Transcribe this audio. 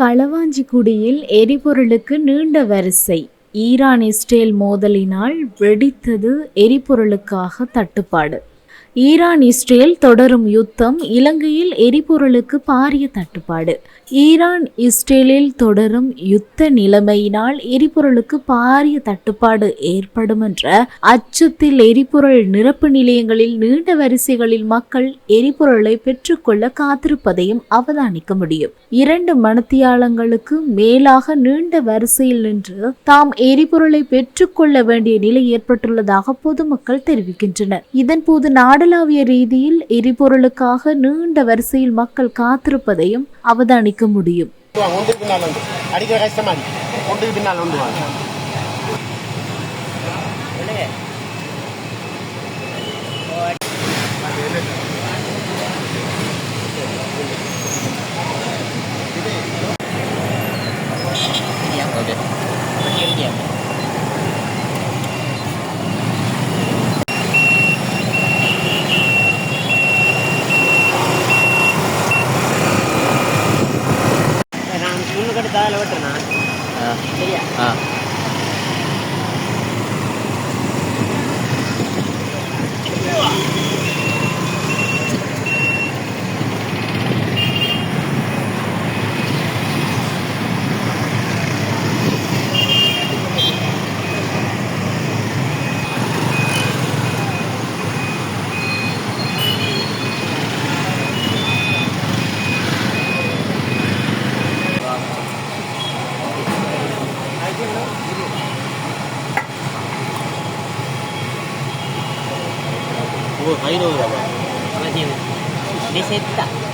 களவாஞ்சிக்குடியில் எரிபொருளுக்கு நீண்ட வரிசை. Iran Israel மோதலினால் வெடித்தது எரிபொருளுக்காக தட்டுப்பாடு. ஈரான் இஸ்ரேல் தொடரும் யுத்தம் இலங்கையில் எரிபொருளுக்கு பாரிய தட்டுப்பாடு. ஈரான் இஸ்ரேலில் தொடரும் யுத்த நிலைமையினால் எரிபொருளுக்கு பாரிய தட்டுப்பாடு ஏற்படும் என்ற அச்சத்தில் எரிபொருள் நிரப்பு நிலையங்களில் நீண்ட வரிசைகளில் மக்கள் எரிபொருளை பெற்றுக்கொள்ள காத்திருப்பதையும் அவதானிக்க முடியும். இரண்டு மணத்தியாலங்களுக்கு மேலாக நீண்ட வரிசையில் நின்று தாம் எரிபொருளை பெற்றுக்கொள்ள வேண்டிய நிலை ஏற்பட்டுள்ளதாக பொதுமக்கள் தெரிவிக்கின்றனர். இதன்போது நாடளாவிய ரீதியில் எரிபொருளுக்காக நீண்ட வரிசையில் மக்கள் காத்திருப்பதையும் அவதானிக்க முடியும். வாங்க அதில் ஓட்டுறேண்ணா சரியா ஆ すごい。大量だね。レセッ。